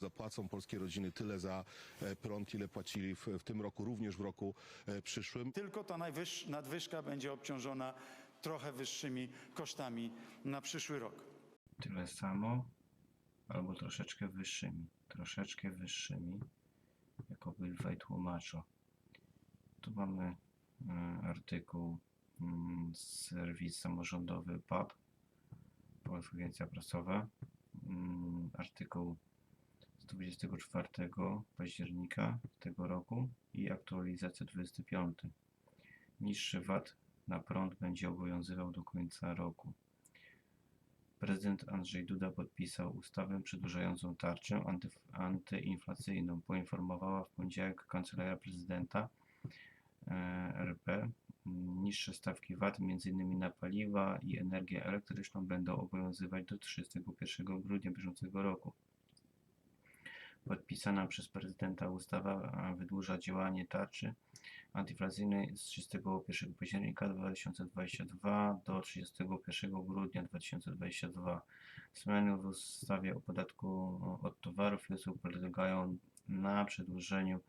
Zapłacą polskie rodziny tyle za e, prąd, ile płacili w, w tym roku, również w roku e, przyszłym. Tylko ta najwyższa nadwyżka będzie obciążona trochę wyższymi kosztami na przyszły rok. tyle samo albo troszeczkę wyższymi. Troszeczkę wyższymi, jak obydwaj tłumaczą. Tu mamy mm, artykuł mm, serwis samorządowy PAP, Polska Agencja Prasowa. Mm, artykuł z 24 października tego roku i aktualizacja 25. Niższy VAT na prąd będzie obowiązywał do końca roku. Prezydent Andrzej Duda podpisał ustawę przedłużającą tarczę antyf- antyinflacyjną. Poinformowała w poniedziałek Kancelaria Prezydenta e, RP. Niższe stawki VAT, m.in. na paliwa i energię elektryczną, będą obowiązywać do 31 grudnia bieżącego roku. Podpisana przez prezydenta ustawa wydłuża działanie tarczy antyinflacyjnej z 31 października 2022 do 31 grudnia 2022. Zmiany w ustawie o podatku od towarów i usług polegają na przedłużeniu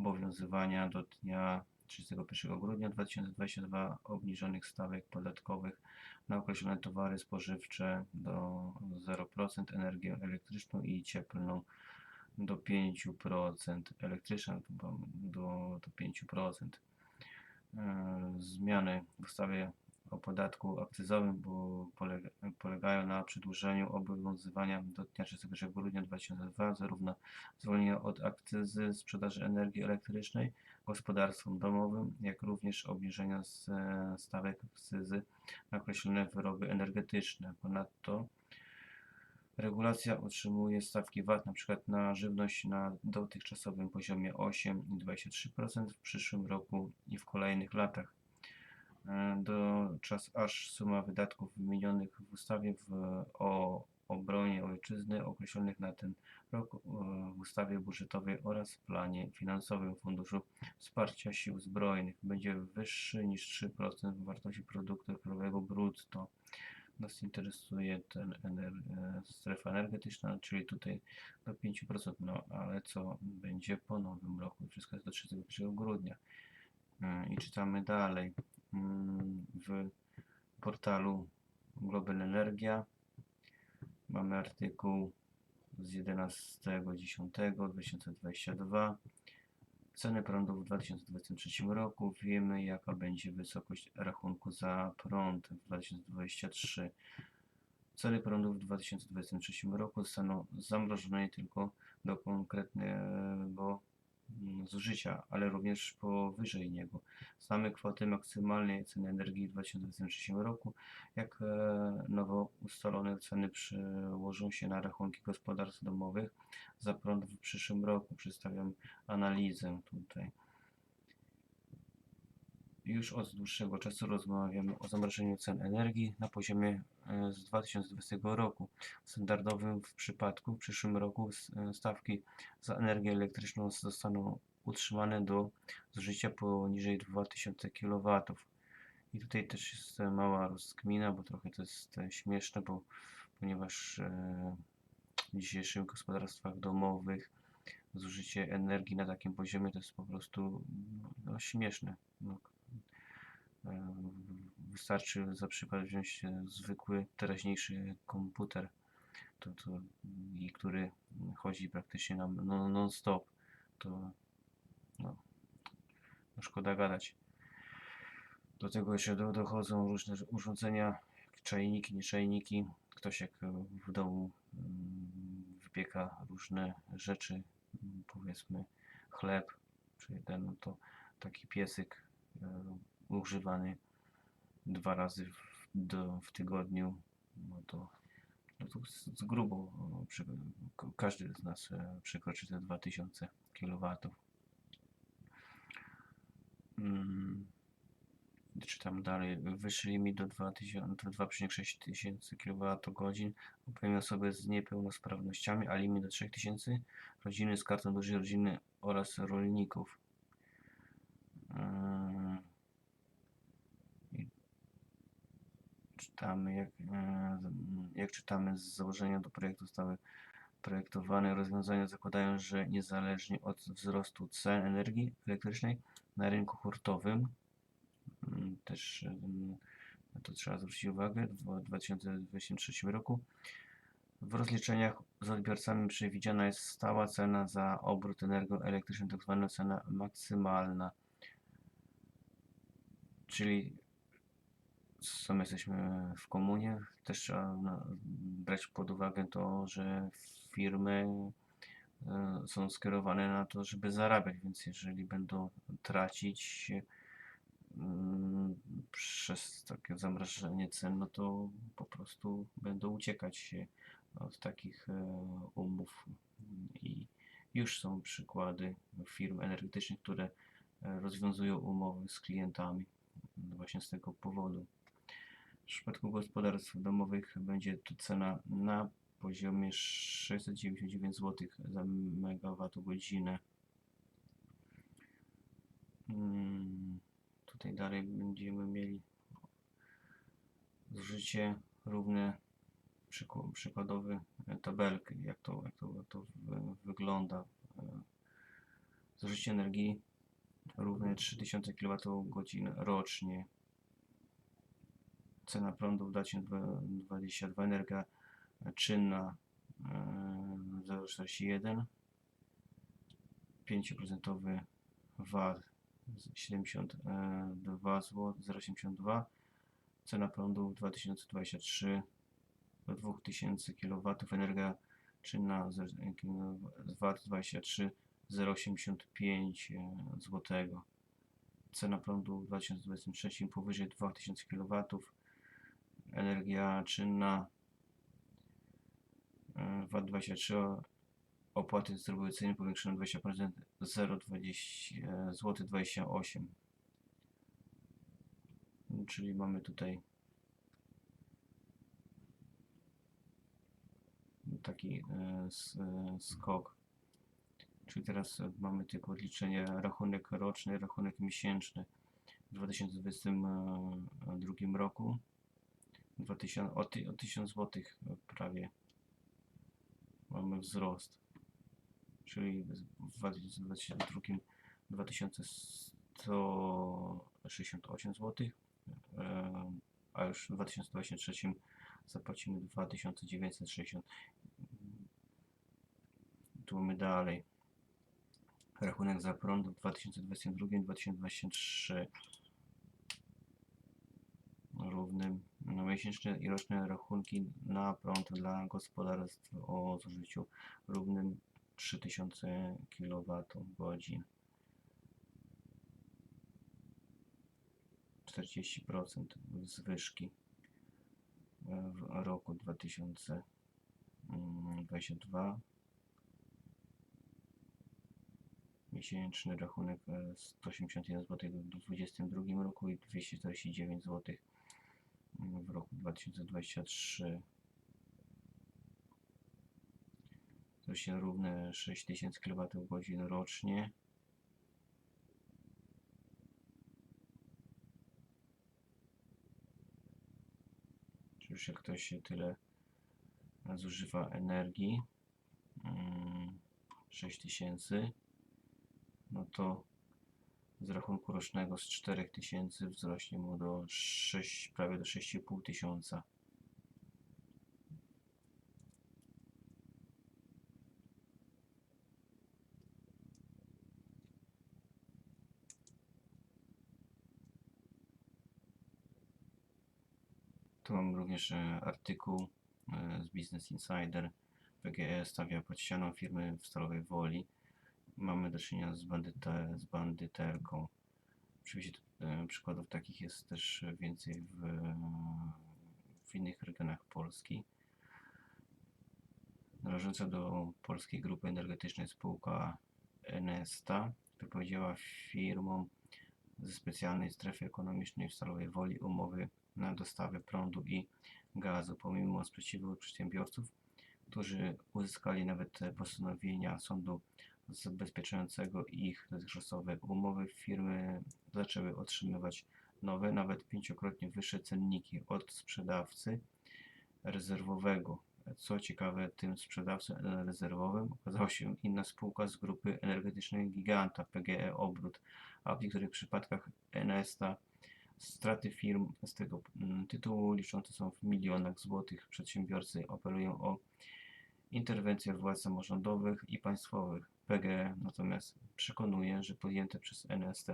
obowiązywania do dnia 31 grudnia 2022 obniżonych stawek podatkowych na określone towary spożywcze do 0%, energię elektryczną i cieplną do 5%, elektryczna do, do, do 5%. E, Zmiany w ustawie o podatku akcyzowym polegają na przedłużeniu obowiązywania do dnia 31 grudnia 2002 zarówno zwolnienia od akcyzy sprzedaży energii elektrycznej gospodarstwom domowym, jak również obniżenia e, stawek akcyzy na określone wyroby energetyczne. Ponadto Regulacja utrzymuje stawki VAT np. na żywność na dotychczasowym poziomie 8 i 23% w przyszłym roku i w kolejnych latach. E, Do czas aż suma wydatków wymienionych w ustawie w, o obronie ojczyzny określonych na ten rok e, w ustawie budżetowej oraz planie finansowym Funduszu Wsparcia Sił Zbrojnych będzie wyższy niż 3% wartości produktu krajowego brutto nas interesuje ten ener e, strefa energetyczna, czyli tutaj do 5%, no ale co będzie po nowym roku? Wszystko jest do 31 grudnia. E, I czytamy dalej Mm, w portalu Global Energia. Mamy artykuł z 11.10.2022. Ceny prądu w 2023 roku. Wiemy, jaka będzie wysokość rachunku za prąd w 2023. Ceny prądu w 2023 roku zostaną zamrożone tylko do konkretnego zużycia, ale również powyżej niego. Znamy kwotę maksymalnej ceny energii w 2023 roku, jak e, nowo ustalone ceny przełożą się na rachunki gospodarstw domowych za prąd w przyszłym roku. Przedstawiam analizę tutaj. Już od dłuższego czasu rozmawiamy o zamrożeniu cen energii na poziomie z 2020 roku. Standardowym w przypadku w przyszłym roku e, stawki za energię elektryczną zostaną utrzymane do zużycia poniżej 2000 kW. I tutaj też jest e, mała rozkmina, bo trochę to jest e, śmieszne, bo ponieważ w dzisiejszych gospodarstwach domowych zużycie energii na takim poziomie to jest po prostu no, śmieszne. No, wystarczy za przykład wziąć zwykły teraźniejszy komputer, to, to, i który chodzi praktycznie na no, non-stop, to no, no szkoda gadać. Do tego jeszcze do, dochodzą różne urządzenia, czajniki, nieczajniki. Ktoś jak w domu wypieka różne rzeczy, powiedzmy chleb, czy ten, no to taki piesyk używany dwa razy w, do, w tygodniu, no to, no to z, z grubo o, przy, każdy z nas e, przekroczy te 2000 kW. Mm, czytam dalej. Wyższy limit do 2000 do 2,6 tysięcy kWh obejmie osoby z niepełnosprawnościami, a limit do 3000 rodziny z kartą dużej rodziny oraz rolników. Yy, i Czytamy, jak, yy, jak czytamy z założenia do projektu ustawy Projektowane rozwiązania zakładają, że niezależnie od wzrostu cen energii elektrycznej na rynku hurtowym, mm, też mm, na to trzeba zwrócić uwagę, w 2023 roku w rozliczeniach z odbiorcami przewidziana jest stała cena za obrót energią elektryczną, tak zwana cena maksymalna. Czyli sam jesteśmy w komunie, też trzeba brać pod uwagę to, że firmy e, są skierowane na to, żeby zarabiać, więc jeżeli będą tracić mm, przez takie zamrażanie cen, no to po prostu będą uciekać od takich e, umów. I już są przykłady firm energetycznych, które e, rozwiązują umowy z klientami właśnie z tego powodu. W przypadku gospodarstw domowych będzie to cena na poziomie 699 zł za megawattogodzinę. Mm, Tutaj dalej będziemy mieli zużycie równe przykładowy e, tabelki, jak to, jak to, to wy- wygląda. E, Zużycie energii równe 3000 kWh rocznie. Cena prądu w dacie 22 energia czynna e, 0,41 5% VAT 72 zł 0,82 cena prądu w 2023 do 2000 kW energia czynna VAT 23 0,85 zł cena prądu w 2023 powyżej 2000 kW energia czynna e, VAT 23 opłaty dystrybucyjne powiększone 20% 0,20 zł 28 czyli mamy tutaj taki e, e, skok. Czyli teraz mamy tylko odliczenie rachunek roczny, rachunek miesięczny w 2022 roku 2000, o, ty, o 1000 zł prawie. Mamy wzrost. Czyli w 2022 2168 zł a już w 2023 zapłacimy 2960 tu mamy dalej. Rachunek za prąd w 2022-2023 równym miesięczne i roczne rachunki na prąd dla gospodarstw o zużyciu równym 3000 kWh 40% zwyżki w roku 2022 miesięczny rachunek e, 181 zł w 2022 roku i 249 zł w roku 2023 to się równe 6000 kWh rocznie. Czy już jak ktoś się tyle zużywa energii? Mm, 6000 no to z rachunku rocznego z 4000 wzrośnie mu do 6, prawie do 6,5 tysiąca. Tu mam również e, artykuł e, z Business Insider. PGE stawia pod ścianą firmy w Stalowej Woli mamy do czynienia z, bandyta, z bandyterką. Oczywiście e, przykładów takich jest też więcej w, w innych regionach Polski. Należąca do Polskiej Grupy Energetycznej spółka Enesta wypowiedziała firmom ze specjalnej strefy ekonomicznej w Stalowej Woli umowy na dostawę prądu i gazu pomimo sprzeciwu przedsiębiorców, którzy uzyskali nawet postanowienia sądu zabezpieczającego ich dotychczasowe umowy, firmy zaczęły otrzymywać nowe, nawet pięciokrotnie wyższe cenniki od sprzedawcy rezerwowego Co ciekawe, tym sprzedawcą rezerwowym okazała się inna spółka z grupy energetycznej Giganta PGE Obrót, a w niektórych przypadkach NSTA straty firm z tego tytułu liczące są w milionach złotych. Przedsiębiorcy apelują o interwencję władz samorządowych i państwowych. PGE natomiast przekonuje, że podjęte przez NST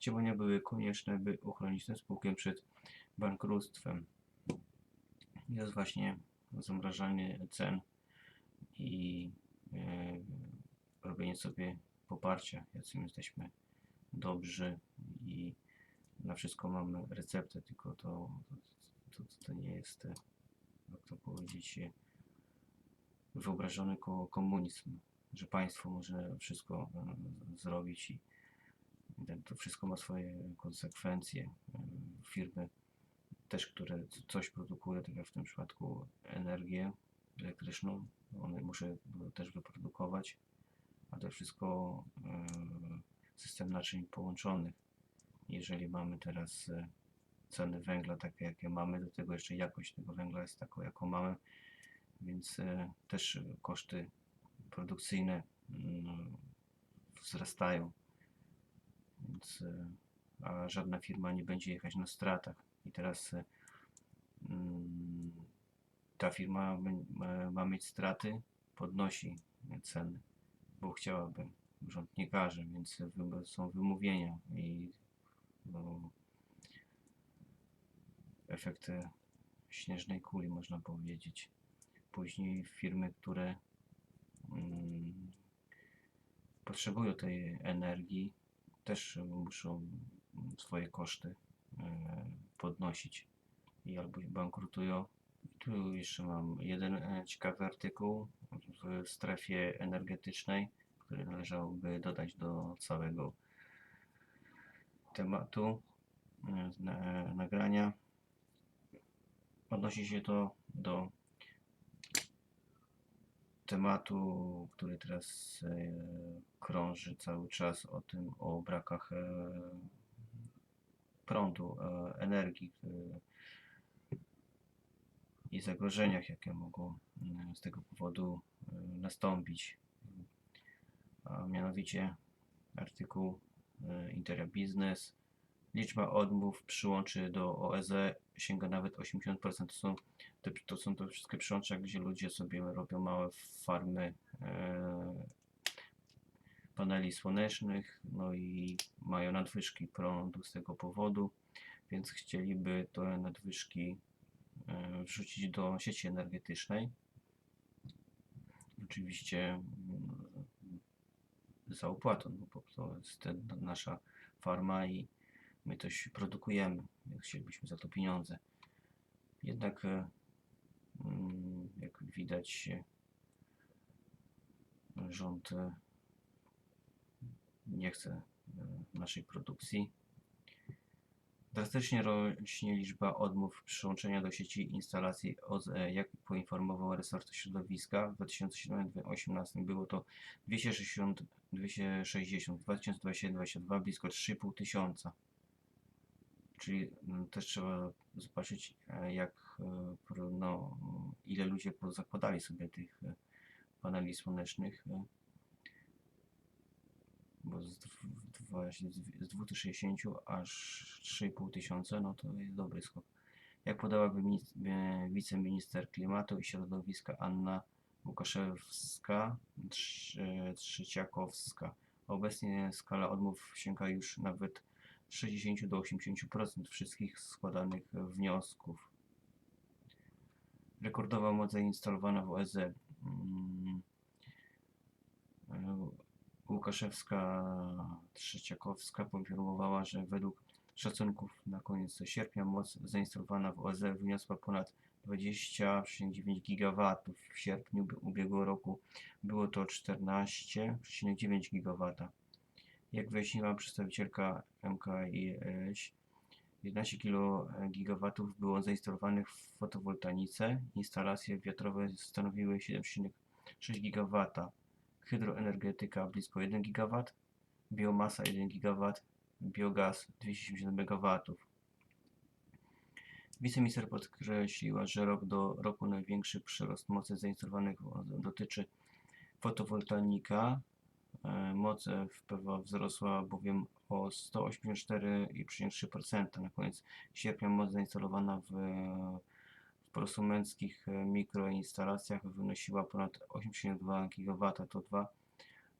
działania były konieczne, by uchronić tę spółkę przed bankructwem. Jest właśnie zamrażanie cen i e, robienie sobie poparcia, jacy my jesteśmy dobrzy i na wszystko mamy receptę, tylko to, to, to, to nie jest, e, jak to powiedzieć, e, wyobrażony ko komunizm, że państwo może wszystko e, zrobić i ten- to wszystko ma swoje konsekwencje. E, Firmy też, które coś produkują, tak jak w tym przypadku energię elektryczną, one muszą też wyprodukować, a to wszystko e, system naczyń połączonych. Jeżeli mamy teraz ceny węgla takie, jakie mamy, do tego jeszcze jakość tego węgla jest taką, jaką mamy, więc też koszty produkcyjne mm, wzrastają. Więc, e, a żadna firma nie będzie jechać na stratach. I teraz e, mm, ta firma ma- mieć straty, podnosi ceny, bo chciałaby. Rząd nie każe, więc są wymówienia i no, efekt e, śnieżnej kuli, można powiedzieć. Później firmy, które potrzebują tej energii, też muszą mm, swoje koszty e, podnosić i albo bankrutują. Tu jeszcze mam jeden e, ciekawy artykuł w strefie energetycznej, który należałoby dodać do całego tematu e, na- nagrania. Odnosi się to do tematu, który teraz e, krąży cały czas o tym, o brakach e, prądu, e, energii i zagrożeniach, jakie mogą e, z tego powodu nastąpić. A mianowicie artykuł Interia Business. Liczba odmów przyłączy do OEZ sięga nawet 80%. To są te, to są te wszystkie przyłącza, gdzie ludzie sobie robią małe farmy e, paneli słonecznych, no i mają nadwyżki prądu z tego powodu, więc chcieliby te nadwyżki e, wrzucić do sieci energetycznej. Oczywiście mm, za opłatą, no bo to jest nasza farma i my coś produkujemy, więc chcielibyśmy za to pieniądze. Jednak e, jak widać rząd e, nie chce e, naszej produkcji. Drastycznie rośnie liczba odmów przyłączenia do sieci instalacji OZE. Jak poinformował resort środowiska, w 2017-2018 było to 260, 260 w 2021-2022 blisko 3,5 tysiąca. Czyli mm, też trzeba zobaczyć, e, jak, e, no, ile ludzie zakładali sobie tych e, paneli słonecznych. Bo z, dw- dwa- z 260 aż 3,5 tysiąca, no to jest dobry skok. Jak podała wiceminister klimatu i środowiska Anna Łukaszewska Trz- Trzeciakowska, obecnie skala odmów sięga już nawet 60 do 80% wszystkich składanych wniosków. Rekordowa moc zainstalowana w OEZ. Mm, Łukaszewska Trzeciakowska poinformowała, że według szacunków na koniec sierpnia moc zainstalowana w OEZ wyniosła ponad 20,9 GW. W sierpniu ubie- ubiegłego roku było to 14,9 GW. Jak wyjaśniła przedstawicielka MKiS, 11 kGW było zainstalowanych w fotowoltaice. Instalacje wiatrowe stanowiły 7,6 GW. Hydroenergetyka blisko 1 GW. Biomasa 1 GW. Biogaz 270 MW. Wiceminister podkreśliła, że rok do roku największy przyrost mocy zainstalowanych dotyczy fotowoltaika. E, Moc w PW wzrosła bowiem o 184,3%. Na koniec sierpnia moc zainstalowana w, w prosumenckich e, mikroinstalacjach wynosiła ponad 82 kW. To dwa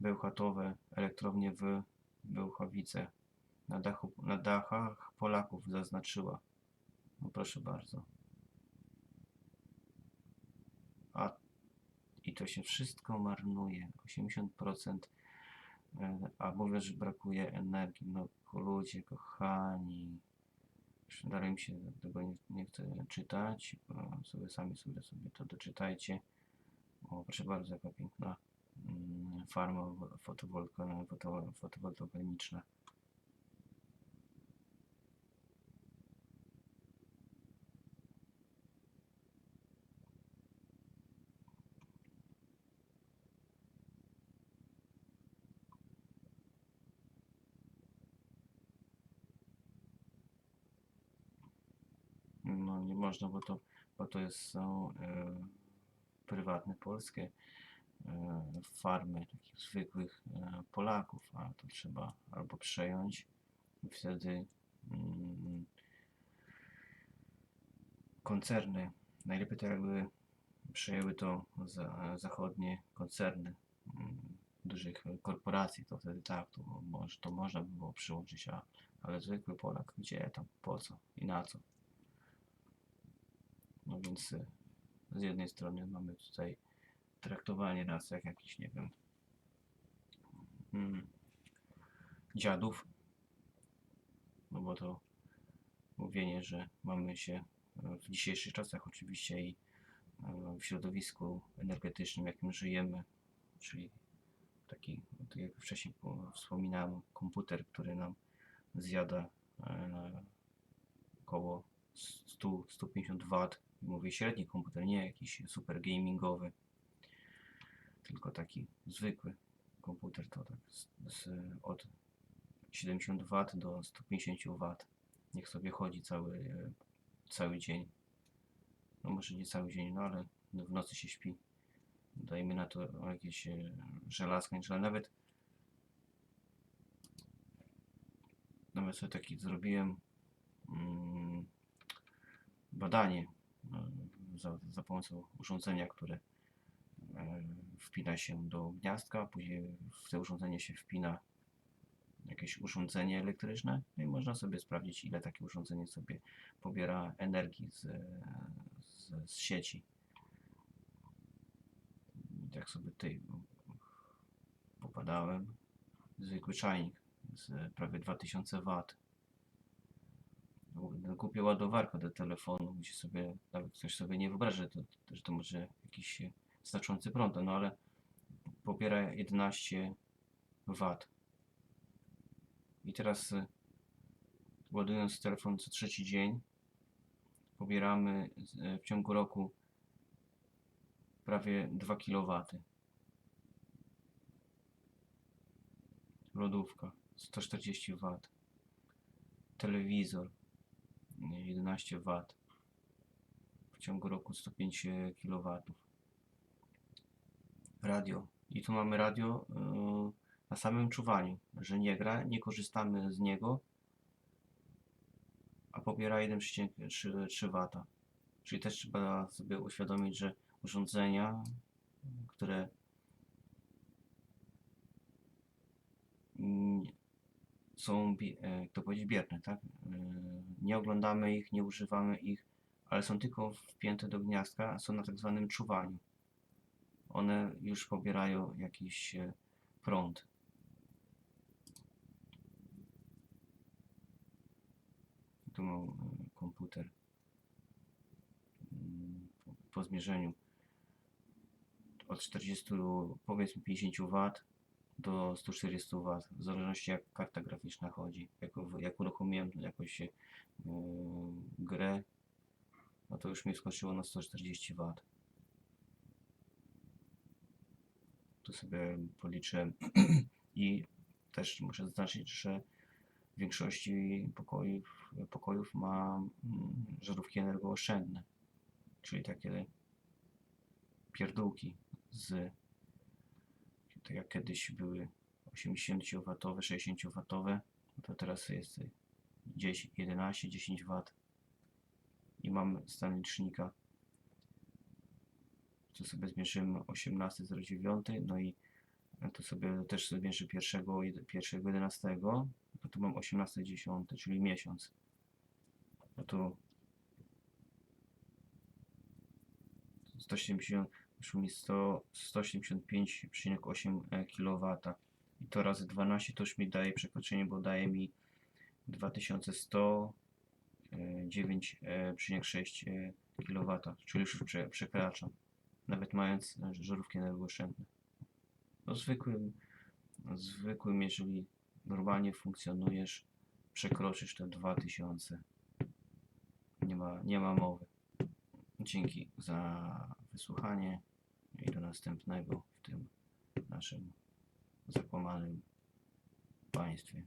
bełchatowe elektrownie w Bełchawice. Na, dachu, na dachach Polaków zaznaczyła. No proszę bardzo. A i to się wszystko marnuje. 80%. E, A mówię, że brakuje energii. No ludzie kochani. Już Dalej mi się tego nie, nie chce czytać. Sobie sami sobie, sobie to doczytajcie. O, proszę bardzo, jaka piękna mm, farma fotowoltaiczna. No nie można, bo to, bo to jest, są e, prywatne polskie e, farmy takich zwykłych e, Polaków, a to trzeba albo przejąć i wtedy mm, koncerny, najlepiej to jakby przejęły to za, zachodnie koncerny mm, dużych korporacji, to wtedy tak, to, może, to można by było przyłączyć, a, ale zwykły Polak, gdzie tam, po co i na co? No więc y, z jednej strony mamy tutaj traktowanie nas jak jakiś, nie wiem, mm, dziadów, no bo to mówienie, że mamy się e, w dzisiejszych czasach oczywiście i e, w środowisku energetycznym, jakim żyjemy, czyli taki, tak jak wcześniej po- wspominałem, komputer, który nam zjada e, około 100-150 W. Mówię średni komputer, nie jakiś super gamingowy, tylko taki zwykły komputer to tak z, z, od 70 W do 150 W. Niech sobie chodzi cały, e, cały dzień. No może nie cały dzień, no ale w nocy się śpi. Dajmy na to jakieś e, nie trzeba nawet nawet sobie taki zrobiłem mm, badanie e, za, za pomocą urządzenia, które e, wpina się do gniazdka, później w to urządzenie się wpina jakieś urządzenie elektryczne no i można sobie sprawdzić ile takie urządzenie sobie pobiera energii z, z, z sieci. I tak sobie tutaj popadałem. Zwykły czajnik z prawie 2000 W. No, Kupię ładowarkę do telefonu, gdzie sobie nawet ktoś sobie nie wyobraża, że to, że to może jakiś znaczący prąd, no ale pobiera 11 W. I teraz e, ładując telefon co trzeci dzień, pobieramy e, w ciągu roku prawie 2 kW. Lodówka 140 W. Telewizor 11 W. W ciągu roku 105 kW. Radio. I tu mamy radio yy, na samym czuwaniu, że nie gra, nie korzystamy z niego, a pobiera 1,3 W. Czyli też trzeba sobie uświadomić, że urządzenia, które są, e, jak to powiedzieć, bierne, tak? Nie oglądamy ich, nie używamy ich, ale są tylko wpięte do gniazdka, są na tak zwanym czuwaniu. One już pobierają jakiś e, prąd. Tu mam e, komputer Mm, po zmierzeniu od 40, powiedzmy 50 W do 140 W, w zależności jak karta graficzna chodzi. Jak, w- jak uruchomiłem jakąś yy, grę, no to już mi skoczyło na 140 W. Tu sobie policzyłem i też muszę zaznaczyć, że większości pokojów, pokojów ma mm, żarówki energooszczędne, czyli takie pierdółki z tak jak kiedyś były 80W, 60W, to teraz jest 10, 11, 10 W i mam stan licznika to sobie zmierzymy 18.09 no i to sobie też zmierzę 1.11 no to mam 18.10 czyli miesiąc. No to 170 wyszło mi 100 175,8 kW i to razy 12 to już mi daje przekroczenie, bo daje mi 2109,6 kW, czyli już prze, przekraczam, nawet mając e, żarówki energooszczędne. No zwykłym, zwykłym, jeżeli normalnie funkcjonujesz, przekroczysz te 2000. Nie ma, nie ma mowy. Dzięki za wysłuchanie i do następnego w tym naszym zakłamanym państwie.